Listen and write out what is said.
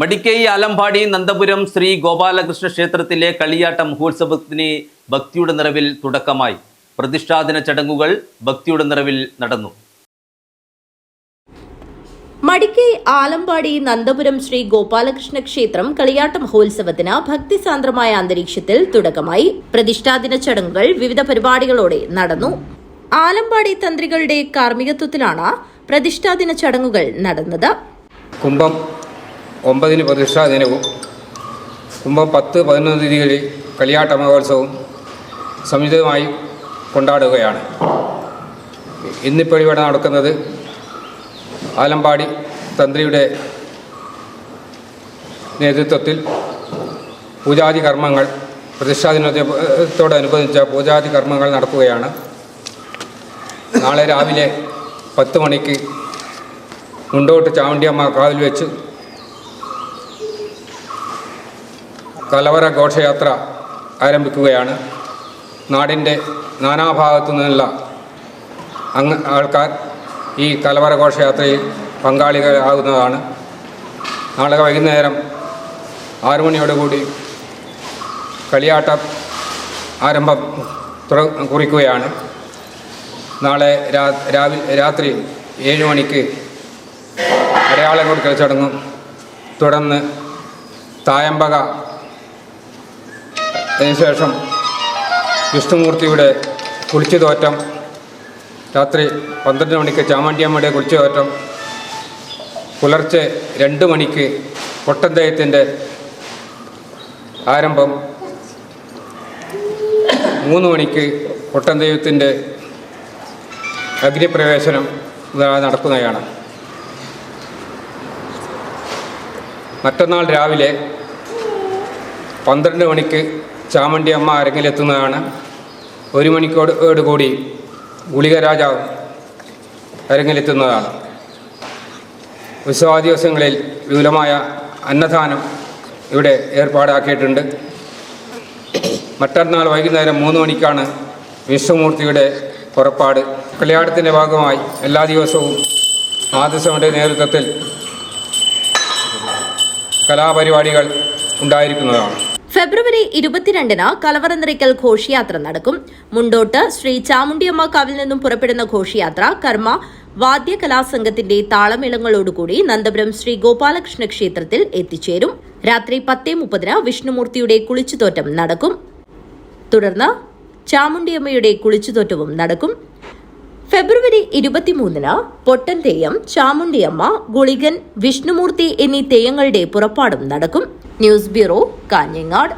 മടിക്കൈ ആലമ്പാടി നന്ദപുരം ശ്രീ ഗോപാലകൃഷ്ണ ക്ഷേത്രത്തിലെ കളിയാട്ട മഹോത്സവത്തിന് ഭക്തിയുടെ നിറവിൽ തുടക്കമായി. പ്രതിഷ്ഠാദിന ചടങ്ങുകൾ ഭക്തിയുടെ നിറവിൽ നടന്നു. മടിക്കൈ ആലമ്പാടി നന്ദപുരം ശ്രീ ഗോപാലകൃഷ്ണ ക്ഷേത്രം കളിയാട്ട മഹോത്സവത്തിന് ഭക്തിസാന്ദ്രമായ അന്തരീക്ഷത്തിൽ തുടക്കമായി. പ്രതിഷ്ഠാദിന ചടങ്ങുകൾ വിവിധ പരിപാടികളോടെ നടന്നു. ആലമ്പാടി തന്ത്രികളുടെ കാർമ്മികത്വത്തിലാണ് പ്രതിഷ്ഠാദിന ചടങ്ങുകൾ നടന്നത്. കുംഭം ഒമ്പതിന് പ്രതിഷ്ഠാ ദിനവും കുംഭം പത്ത് പതിനൊന്ന് തീയതികളിൽ കളിയാട്ട മഹോത്സവവും സംയുക്തമായി കൊണ്ടാടുകയാണ്. ഇന്നിപ്പോൾ ഇവിടെ നടക്കുന്നത് ആലമ്പാടി തന്ത്രിയുടെ നേതൃത്വത്തിൽ പൂജാതി കർമ്മങ്ങൾ പ്രതിഷ്ഠാ ദിനത്തോടനുബന്ധിച്ച പൂജാതി കർമ്മങ്ങൾ നടക്കുകയാണ്. നാളെ രാവിലെ പത്ത് മണിക്ക് മുണ്ടോട്ട് ചാവണ്ടിയമ്മ കാവിൽ വെച്ച് കലവറ ഘോഷയാത്ര ആരംഭിക്കുകയാണ്. നാടിന്റെ നാനാഭാഗത്തു നിന്നുള്ള അങ്ങ് ആൾക്കാർ ഈ കലവറ ഘോഷയാത്രയിൽ പങ്കാളികളാകുന്നതാണ്. നാളെ വൈകുന്നേരം ആറു മണിയോടുകൂടി കളിയാട്ടം ആരംഭം തുറ കുറിക്കുകയാണ്. നാളെ രാവിലെ രാത്രി ഏഴ് മണിക്ക് അടയാളം കൊടുക്കൽ ചടങ്ങും തുടർന്ന് തായമ്പക അതിനുശേഷം വിഷ്ണുമൂർത്തിയുടെ കുളിച്ചു തോറ്റം രാത്രി പന്ത്രണ്ട് മണിക്ക് ചാമണ്ടിയമ്മയുടെ കുളിച്ചുതോറ്റം പുലർച്ചെ രണ്ട് മണിക്ക് പൊട്ടന്തയത്തിന്റെ ആരംഭം മൂന്ന് മണിക്ക് പൊട്ടന്തയത്തിന്റെ അഗ്നിപ്രവേശനം നടക്കുന്നതാണ്. മറ്റന്നാൾ രാവിലെ പന്ത്രണ്ട് മണിക്ക് ചാമണ്ടി അമ്മ അരങ്ങിലെത്തുന്നതാണ് ഒരു മണിക്കോട് കൂടി ഗുളിക രാജാവ് അരങ്ങിലെത്തുന്നതാണ് ഉത്സവാ ദിവസങ്ങളിൽ വിപുലമായ അന്നദാനം ഇവിടെ ഏർപ്പാടാക്കിയിട്ടുണ്ട്. മറ്റന്നാൾ വൈകുന്നേരം മൂന്ന് മണിക്കാണ് വിഷ്ണുമൂർത്തിയുടെ പുറപ്പാട്. കല്യാണത്തിന്റെ ഭാഗമായി എല്ലാ ദിവസവും മാതൃസഭയുടെ നേതൃത്വത്തിൽ കലാപരിപാടികൾ ഉണ്ടായിരിക്കുന്നതാണ്. ഫെബ്രുവരി ഇരുപത്തിരണ്ടിന് കലവറ നിറയ്ക്കൽ ഘോഷയാത്ര നടക്കും. മുണ്ടോട്ട് ശ്രീ ചാമുണ്ടിയമ്മ കാവിൽ നിന്നും പുറപ്പെടുന്ന ഘോഷയാത്ര കർമ്മ വാദ്യകലാസംഘത്തിന്റെ താളമേളങ്ങളോടുകൂടി നന്ദപുരം ശ്രീ ഗോപാലകൃഷ്ണ ക്ഷേത്രത്തിൽ എത്തിച്ചേരും. രാത്രി പത്തേ മുപ്പതിന് വിഷ്ണുമൂർത്തിയുടെ കുളിച്ചുതോറ്റം നടക്കും. തുടർന്ന് ചാമുണ്ടിയമ്മയുടെ കുളിച്ചുതോറ്റവും നടക്കും. ഫെബ്രുവരി ഇരുപത്തിമൂന്നിന് പൊട്ടൻ തെയ്യം ചാമുണ്ടിയമ്മ ഗുളികൻ വിഷ്ണുമൂർത്തി എന്നീ തെയ്യങ്ങളുടെ പുറപ്പാടും നടക്കും. News bureau Kanhangad.